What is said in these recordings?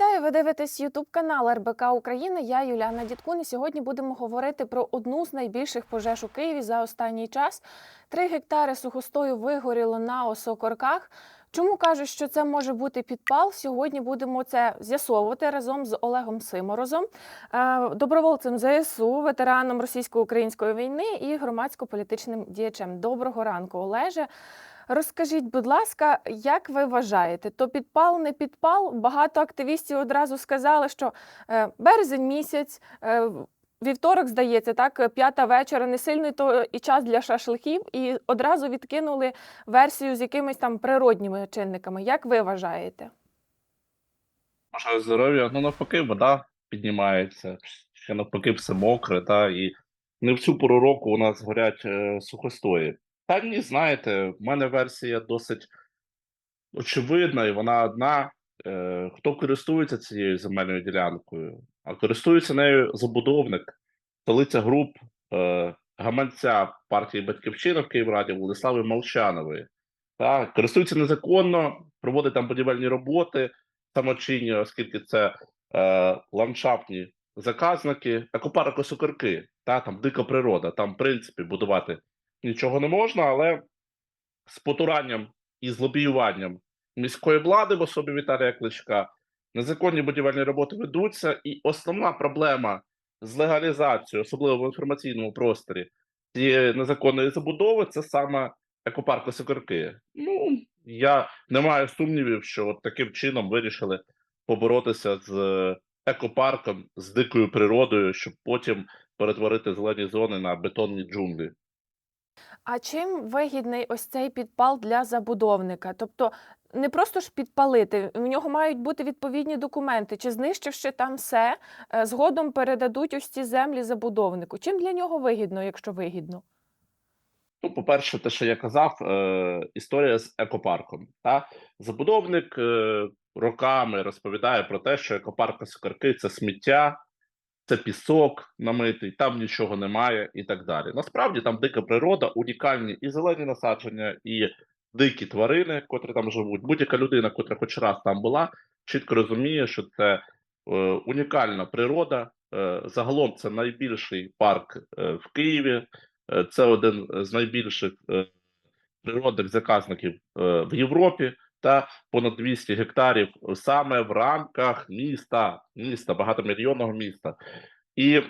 Вітаю! Ви дивитесь Ютуб канал РБК Україна. Я Юліана Дідкун. І сьогодні будемо говорити про одну з найбільших пожеж у Києві за останній час. Три гектари сухостою вигоріло на осокорках. Чому кажуть, що це може бути підпал? Сьогодні будемо це з'ясовувати разом з Олегом Симорозом, е, добровольцем ЗСУ, ветераном російсько-української війни і громадсько-політичним діячем. Доброго ранку, Олеже. Розкажіть, будь ласка, як ви вважаєте, то підпал, не підпал? Багато активістів одразу сказали, що е, березень місяць, е, вівторок, здається, так, п'ята вечора, не сильний то і час для шашликів, і одразу відкинули версію з якимись там природніми чинниками. Як ви вважаєте? Бажаю здоров'я. Ну, навпаки, вода піднімається, ще навпаки, все мокре, та, і не в цю пору року у нас горять е, сухостої. Та ні, знаєте, в мене версія досить очевидна, і вона одна. Е, хто користується цією земельною ділянкою? А користується нею забудовник, столиця груп е, гаманця партії Батьківщина в Київраді Владислави Молчанової. Та, користується незаконно, проводить там будівельні роботи самочинні, оскільки це е, ландшафтні заказники, екопарк Осокорки, та там дика природа. Там, в принципі, будувати нічого не можна, але з потуранням і з лобіюванням міської влади в особі Віталія Кличка незаконні будівельні роботи ведуться, і основна проблема з легалізацією, особливо в інформаційному просторі цієї незаконної забудови, це саме екопарк Осокорки. Ну я не маю сумнівів, що от таким чином вирішили поборотися з е, екопарком, з дикою природою, щоб потім перетворити зелені зони на бетонні джунглі. А чим вигідний ось цей підпал для забудовника? Тобто не просто ж підпалити, у нього мають бути відповідні документи. Чи знищивши там все, е, згодом передадуть ось ці землі забудовнику? Чим для нього вигідно, якщо вигідно? Ну, по-перше, те, що я казав, е, історія з екопарком. Та? Забудовник е, роками розповідає про те, що екопарк Осокорки це сміття, це пісок намитий, там нічого немає і так далі. Насправді там дика природа, унікальні і зелені насадження, і дикі тварини, котрі там живуть. Будь-яка людина, котра хоч раз там була, чітко розуміє, що це е, унікальна природа. Е, загалом це найбільший парк е, в Києві. Е, Це один з найбільших е, природних заказників е, в Європі та понад 200 гектарів саме в рамках міста, міста, багатомільйонного міста. І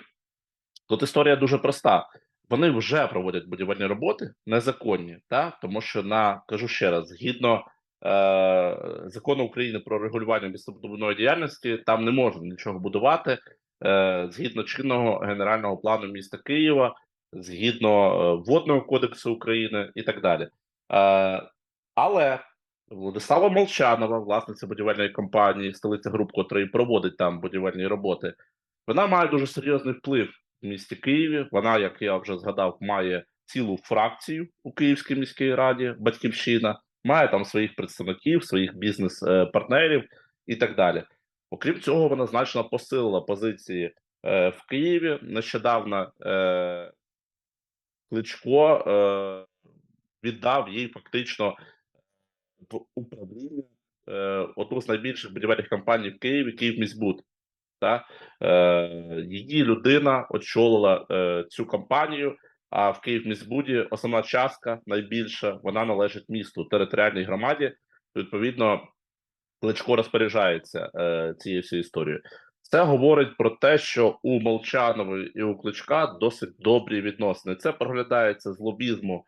тут історія дуже проста. Вони вже проводять будівельні роботи незаконні, та тому що на кажу ще раз, згідно е, закону України про регулювання містобудівної діяльності, там не можна нічого будувати е, згідно чинного генерального плану міста Києва, згідно е, водного кодексу України і так далі. Е, але Владислава Молчанова, власниця будівельної компанії, столиця груп, котрий проводить там будівельні роботи, вона має дуже серйозний вплив в місті Києві. Вона, як я вже згадав, має цілу фракцію у Київській міській раді, батьківщина, має там своїх представників, своїх бізнес-партнерів і так далі. Окрім цього, вона значно посилила позиції е, в Києві. Нещодавно е, Кличко е, віддав їй фактично управління е, одну з найбільших будівельних компаній в Києві Київміськбуд. Та е, її людина очолила е, цю компанію. А в Київміськбуді основна частка найбільша вона належить місту територіальній громаді. Відповідно, Кличко розпоряджається е, цією всією історією. Це говорить про те, що у Молчанової і у Кличка досить добрі відносини. Це проглядається з лобізму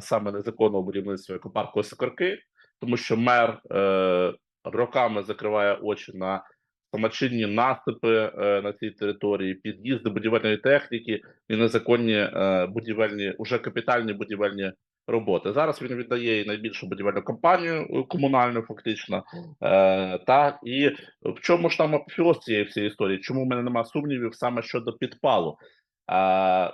саме незаконного будівництва екопарку Осокорки, тому що мер е, роками закриває очі на самочинні наступи е, на цій території, під'їзди будівельної техніки і незаконні е, будівельні, уже капітальні будівельні роботи. Зараз він віддає і найбільшу будівельну компанію е, комунальну, фактично. Е, та і в чому ж там апофеоз цієї всієї історії? Чому в мене немає сумнівів саме щодо підпалу? Е,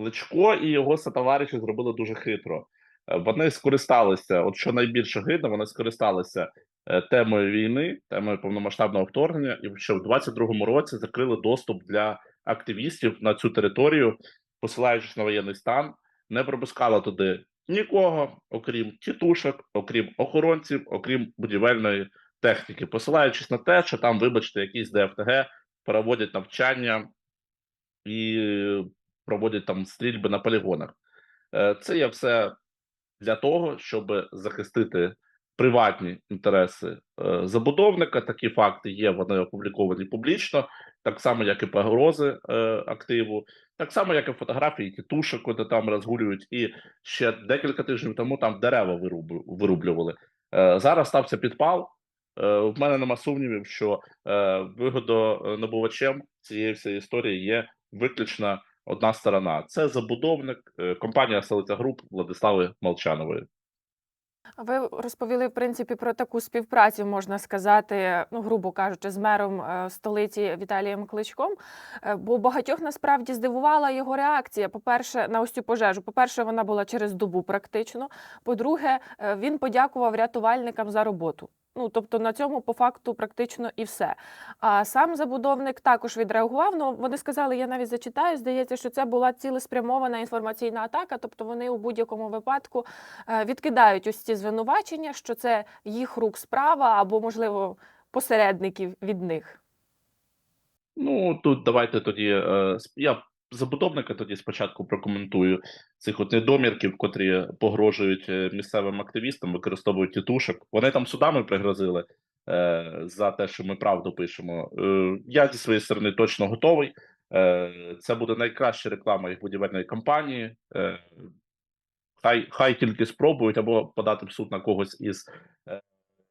Личко і його сотовариші зробили дуже хитро. Е, Вони скористалися, от що найбільше гидно, вони скористалися е, темою війни, темою повномасштабного вторгнення, і ще в 22-му році закрили доступ для активістів на цю територію, посилаючись на воєнний стан, не пропускали туди нікого, окрім тітушок, окрім охоронців, окрім будівельної техніки, посилаючись на те, що там, вибачте, якісь ДФТГ проводять навчання і проводять там стрільби на полігонах. Е, Це є все для того, щоб захистити приватні інтереси е, забудовника. Такі факти є, вони опубліковані публічно, так само, як і погрози е, активу, так само, як і фотографії тітушок, коли там розгулюють, і ще декілька тижнів тому там дерева вируб- вирублювали. Зараз стався підпал. В мене нема сумнівів, що вигодонабувачем цієї всієї історії є виключно одна сторона. Це забудовник, е, компанія Селиця Груп Владислави Молчанової. Ви розповіли в принципі про таку співпрацю, можна сказати, ну грубо кажучи, з мером е, столиці Віталієм Кличком. Е, Бо багатьох насправді здивувала його реакція. По-перше, на ось цю пожежу. По-перше, вона була через добу практично. По-друге, він подякував рятувальникам за роботу. Ну, тобто на цьому по факту практично і все. А сам забудовник також відреагував. Ну вони сказали, я навіть зачитаю. Здається, що це була цілеспрямована інформаційна атака. Тобто вони у будь-якому випадку е, відкидають ось ці звинувачення, що це їх рук справа або, можливо, посередників від них. Ну тут давайте тоді. е, Я забудовника тоді спочатку прокоментую цих от недомірків, котрі погрожують е, місцевим активістам, використовують тітушок. Вони там судами пригрозили е, за те, що ми правду пишемо. Е, я зі своєї сторони точно готовий. Е, це буде найкраща реклама їх будівельної кампанії. Е, хай, хай тільки спробують або подати в суд на когось із е,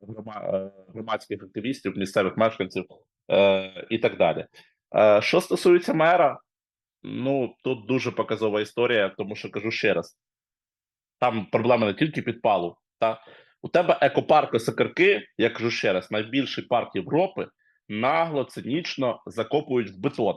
е, громадських активістів, місцевих мешканців е, і так далі. Е, що стосується мера, ну тут дуже показова історія, тому що кажу ще раз: там проблема не тільки підпалу. Та у тебе екопарк Осокарки, я кажу ще раз, найбільший парк Європи, нагло, цинічно закопують в бетон.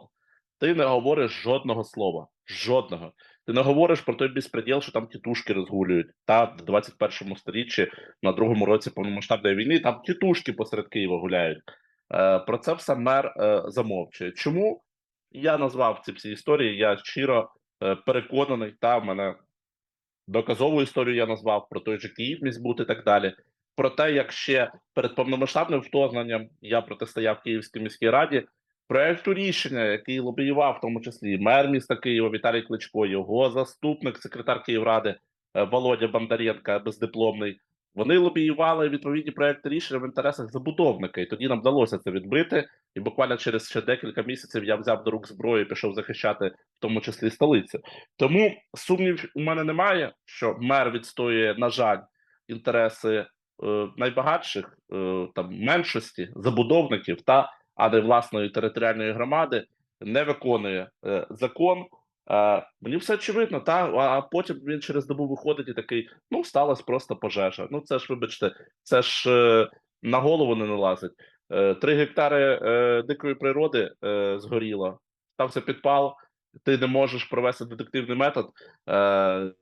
Ти не говориш жодного слова. Жодного. Ти не говориш про той безпреділ, що там тітушки розгулюють. Та в 21 сторіччі, на другому році повномасштабної війни, там тітушки посеред Києва гуляють. Е, про це все мер е, замовчує. Чому я назвав ці всі історії? Я щиро е, переконаний, та в мене доказову історію я назвав про той же Київ бути і так далі. Про те, як ще перед повномасштабним вторгненням я протистояв Київській міській раді, проекту рішення, який лобіював в тому числі мер міста Києва Віталій Кличко, його заступник, секретар Київради е, Володя Бондаренко, бездипломний. Вони лобіювали відповідні проекти рішення в інтересах забудовника, і тоді нам вдалося це відбити. І буквально через ще декілька місяців я взяв до рук зброю і пішов захищати в тому числі столицю. Тому сумнів у мене немає, що мер відстоює, на жаль, інтереси е, найбагатших е, там меншості забудовників та а не власної територіальної громади, не виконує е, закон. Е, мені все очевидно, та а потім він через добу виходить і такий: ну, сталася просто пожежа. Ну, це ж, вибачте, це ж е, на голову не налазить. Е, Три гектари е, дикої природи е, згоріло, стався підпал, ти не можеш провести детективний метод. Е,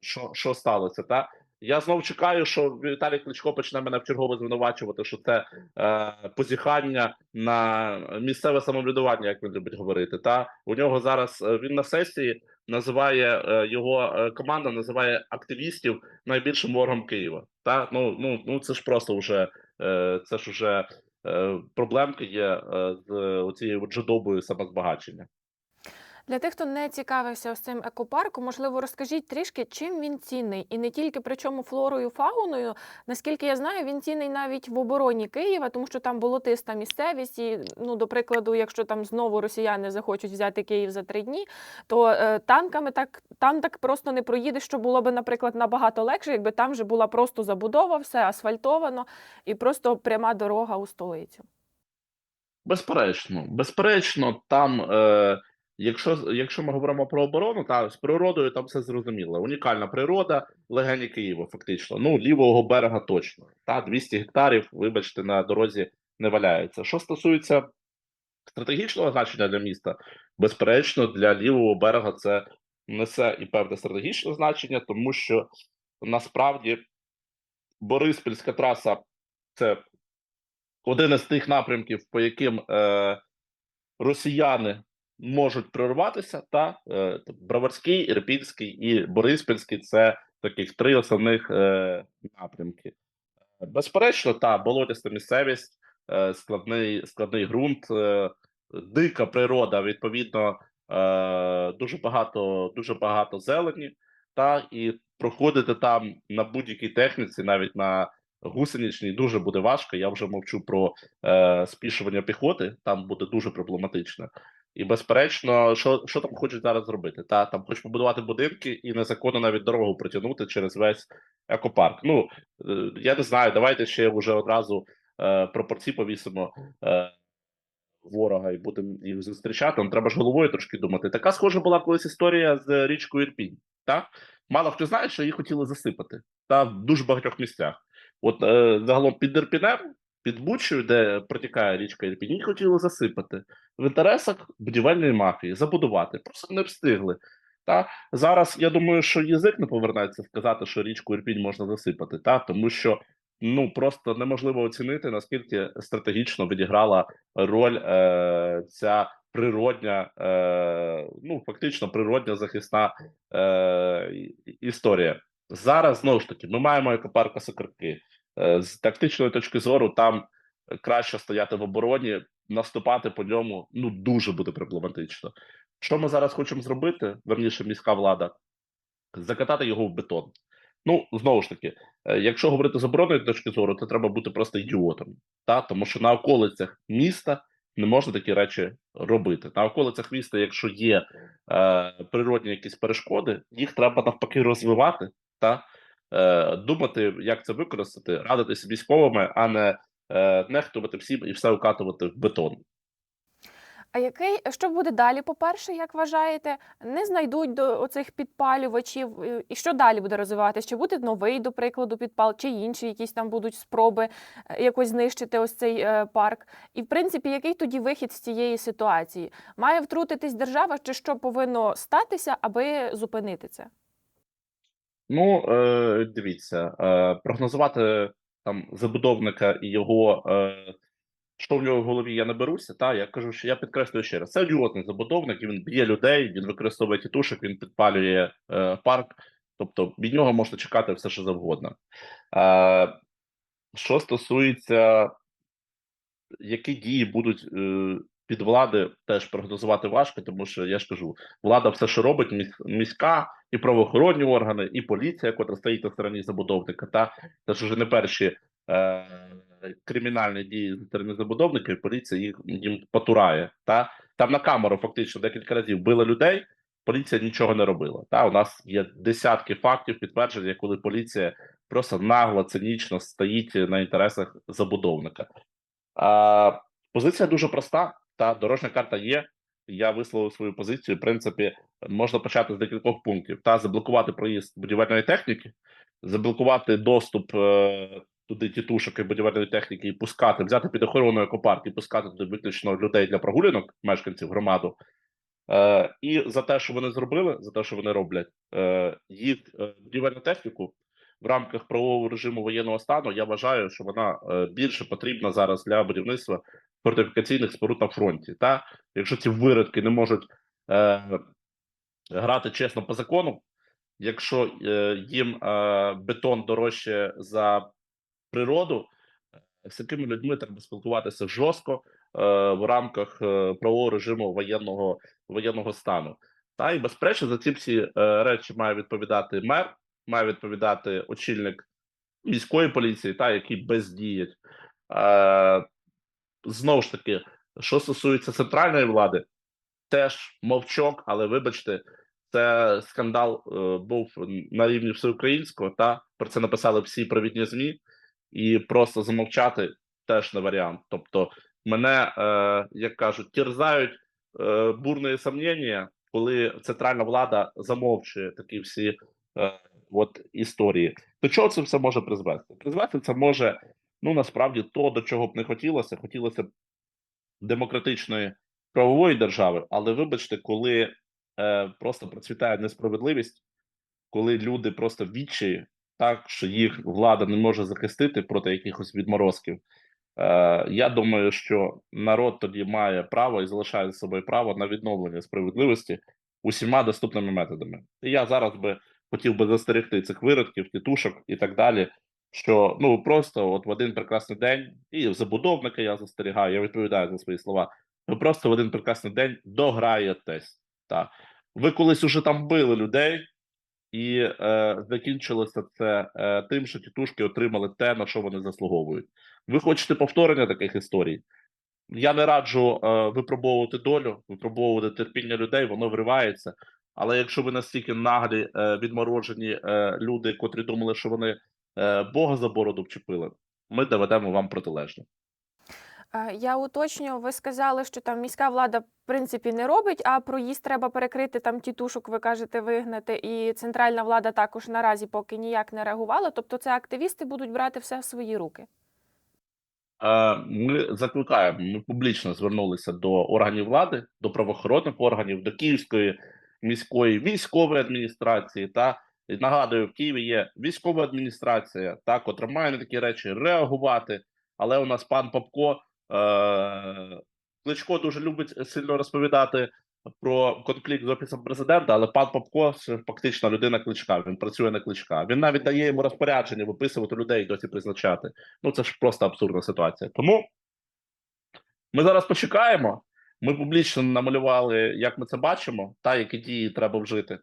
що, що сталося? Та? Я знов чекаю, що Віталій Кличко почне мене вчергове звинувачувати, що це е, позіхання на місцеве самоврядування, як він любить говорити. Та у нього зараз е, він на сесії називає е, його е, команда, називає активістів найбільшим ворогом Києва. Та ну ну ну це ж просто вже е, це ж вже е, проблемки є е, з цією джедобою самозбагачення. Для тих, хто не цікавився ось цим екопарком, можливо, розкажіть трішки, чим він цінний, і не тільки причому флорою, фауною. Наскільки я знаю, він цінний навіть в обороні Києва, тому що там болотиста місцевість. І ну, до прикладу, якщо там знову росіяни захочуть взяти Київ за три дні, то е, танками так там так просто не проїдеш, що було би, наприклад, набагато легше, якби там вже була просто забудова, все асфальтовано і просто пряма дорога у столицю. Безперечно, безперечно, там, е, якщо, якщо ми говоримо про оборону, та з природою там все зрозуміло. Унікальна природа, легені Києва, фактично. Ну, лівого берега точно. Та 200 гектарів, вибачте, на дорозі не валяється. Що стосується стратегічного значення для міста, безперечно, для лівого берега це несе і певне стратегічне значення, тому що насправді Бориспільська траса це один із тих напрямків, по яким е, росіяни можуть прорватися, та е, Броварський, Ірпінський і Бориспільський це таких три основних е, напрямки. Безперечно, та болотяста місцевість, е, складний, складний ґрунт, е, дика природа, відповідно, е, дуже багато, дуже багато зелені, та і проходити там на будь-якій техніці, навіть на гусеничній, дуже буде важко. Я вже мовчу про е, спішування піхоти, там буде дуже проблематично. І безперечно, що, що там хочуть зараз зробити? Та там хочуть побудувати будинки і незаконно навіть дорогу протягнути через весь екопарк. Ну е, я не знаю, давайте ще вже одразу е, пропорції повісимо е, ворога і будемо їх зустрічати. Нам треба ж головою трошки думати. Така схожа була колись історія з річкою Ірпінь. Так? Мало хто знає, що її хотіли засипати та в дуже багатьох місцях. От е, загалом під Ірпінем, під Бучею, де протікає річка Ірпінь, хотіли засипати в інтересах будівельної мафії, забудувати. Просто не встигли. Та зараз я думаю, що язик не повернеться сказати, що річку Ірпінь можна засипати, та тому що ну просто неможливо оцінити наскільки стратегічно відіграла роль е, ця природня, е, ну фактично природня захисна е, історія. Зараз знову ж таки ми маємо екопарк Сокирки. Е, з тактичної точки зору там краще стояти в обороні, наступати по ньому ну дуже буде проблематично. Що ми зараз хочемо зробити? Верніше, міська влада закатати його в бетон. Ну знову ж таки, е, якщо говорити з оборонної точки зору, то треба бути просто ідіотом, та тому що на околицях міста не можна такі речі робити. На околицях міста, якщо є е, природні якісь перешкоди, їх треба навпаки розвивати та е, думати, як це використати, радитися військовими, а не е, нехтувати всім і все укатувати в бетон. А який що буде далі? По-перше, як вважаєте, не знайдуть до оцих підпалювачів, е, і що далі буде розвиватися? Чи буде новий, до прикладу, підпал, чи інші якісь там будуть спроби якось знищити ось цей парк? І в принципі, який тоді вихід з цієї ситуації? Має втрутитись держава, чи що повинно статися, аби зупинити це? Ну, е, дивіться, е, прогнозувати там забудовника і його, е, що в нього в голові я не беруся. Та я кажу, що я підкреслюю ще раз. Це ідіотний забудовник, він б'є людей, він використовує тітушок, він підпалює е, парк. Тобто від нього можна чекати все, що завгодно. Е, що стосується, які дії будуть е, під влади, теж прогнозувати важко, тому що я ж кажу, влада все, що робить, міс- міська і правоохоронні органи, і поліція, яка стоїть на стороні забудовника, та це ж вже не перші е, кримінальні дії зі сторони забудовника, і поліція їх їм потурає. Та там на камеру фактично декілька разів били людей. Поліція нічого не робила. Та у нас є десятки фактів підтвердження, коли поліція просто нагло, цинічно стоїть на інтересах забудовника. А, позиція дуже проста. Та дорожня карта є. Я висловив свою позицію. В принципі, можна почати з декількох пунктів: та заблокувати проїзд будівельної техніки, заблокувати доступ е, туди тітушок і будівельної техніки, і пускати, взяти під охорону екопарк і пускати туди виключно людей для прогулянок, мешканців громаду. Е, і за те, що вони зробили, за те, що вони роблять, е, їх е, будівельну техніку в рамках правового режиму воєнного стану, я вважаю, що вона е, більше потрібна зараз для будівництва фортифікаційних споруд на фронті. Та якщо ці виродки не можуть е, грати чесно по закону, якщо е, їм е, бетон дорожче за природу, з такими людьми треба спілкуватися жорстко е, в рамках е, правового режиму воєнного воєнного стану. Та і безперечно за ці всі е, речі має відповідати мер, має відповідати очільник міської поліції, та які бездіють. Знову ж таки, що стосується центральної влади, теж мовчок, але вибачте, це скандал е, був на рівні всеукраїнського. Та про це написали всі провідні змі, і просто замовчати теж не варіант. Тобто, мене, е, як кажуть, терзають е, бурні сомнення, коли центральна влада замовчує такі всі е, от історії. До чого це все може призвести? Призвести це може ну насправді то, до чого б не хотілося, хотілося б демократичної правової держави, але вибачте, коли е, просто процвітає несправедливість, коли люди просто відчаї, так що їх влада не може захистити проти якихось відморозків. Е, я думаю, що народ тоді має право і залишає за собою право на відновлення справедливості усіма доступними методами. І я зараз би хотів би застерегти цих виродків, тітушок і так далі що ну просто от в один прекрасний день, і забудовника я застерігаю, я відповідаю за свої слова. Ви просто в один прекрасний день дограєтесь. Так. Ви колись уже там били людей, і е, закінчилося це е, тим, що тітушки отримали те, на що вони заслуговують. Ви хочете повторення таких історій? Я не раджу е, випробовувати долю, випробовувати терпіння людей, воно вривається. Але якщо ви настільки наглі, е, відморожені е, люди, котрі думали, що вони Бога за бороду вчепили, ми доведемо вам протилежне. Е, Я уточню, ви сказали, що там міська влада в принципі не робить, а проїзд треба перекрити там тітушок, ви кажете, вигнати. І центральна влада також наразі поки ніяк не реагувала. Тобто, це активісти будуть брати все в свої руки. Е, Ми закликаємо, ми публічно звернулися до органів влади, до правоохоронних органів, до Київської міської військової адміністрації. Та нагадую, в Києві є військова адміністрація, та котра має на такі речі реагувати. Але у нас пан Попко е, Кличко дуже любить сильно розповідати про конфлікт з офісом президента, але пан Попко фактично людина кличка. Він працює на кличка. Він навіть дає йому розпорядження виписувати людей, і досі призначати. Ну це ж просто абсурдна ситуація. Тому ми зараз почекаємо. Ми публічно намалювали, як ми це бачимо, та які дії треба вжити.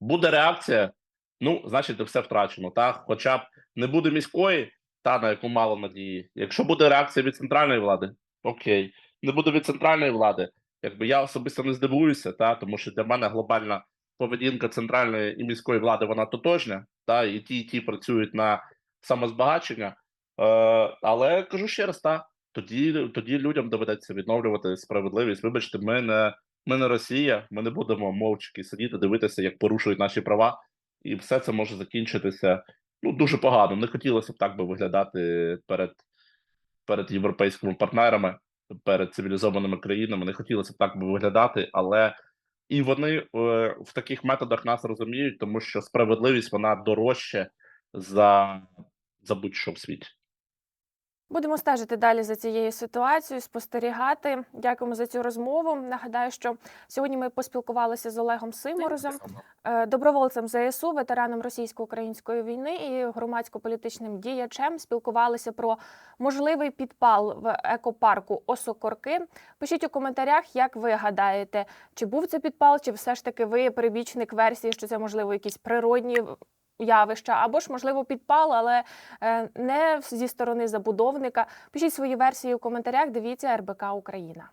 Буде реакція, ну, значить, все втрачено. Та? Хоча б не буде міської, та на яку мало надії. Якщо буде реакція від центральної влади, окей. Не буде від центральної влади. Якби я особисто не здивуюся, та тому що для мене глобальна поведінка центральної і міської влади вона тотожня, та і ті, і ті працюють на самозбагачення. Е, але кажу ще раз, та тоді, тоді людям доведеться відновлювати справедливість. Вибачте, ми не, ми не Росія, ми не будемо мовчки сидіти, дивитися, як порушують наші права, і все це може закінчитися ну дуже погано. Не хотілося б так би виглядати перед, перед європейськими партнерами, перед цивілізованими країнами. Не хотілося б так би виглядати, але і вони е, в таких методах нас розуміють, тому що справедливість вона дорожче за, за будь-що в світі. Будемо стежити далі за цією ситуацією, спостерігати. Дякуємо за цю розмову. Нагадаю, що сьогодні ми поспілкувалися з Олегом Симорозом, е, добровольцем ЗСУ, ветераном російсько-української війни і громадсько-політичним діячем. Спілкувалися про можливий підпал в екопарку Осокорки. Пишіть у коментарях, як ви гадаєте, чи був це підпал, чи все ж таки ви прибічник версії, що це можливо якісь природні явища, або ж можливо підпал, але е, не зі сторони забудовника. Пишіть свої версії у коментарях. Дивіться РБК Україна.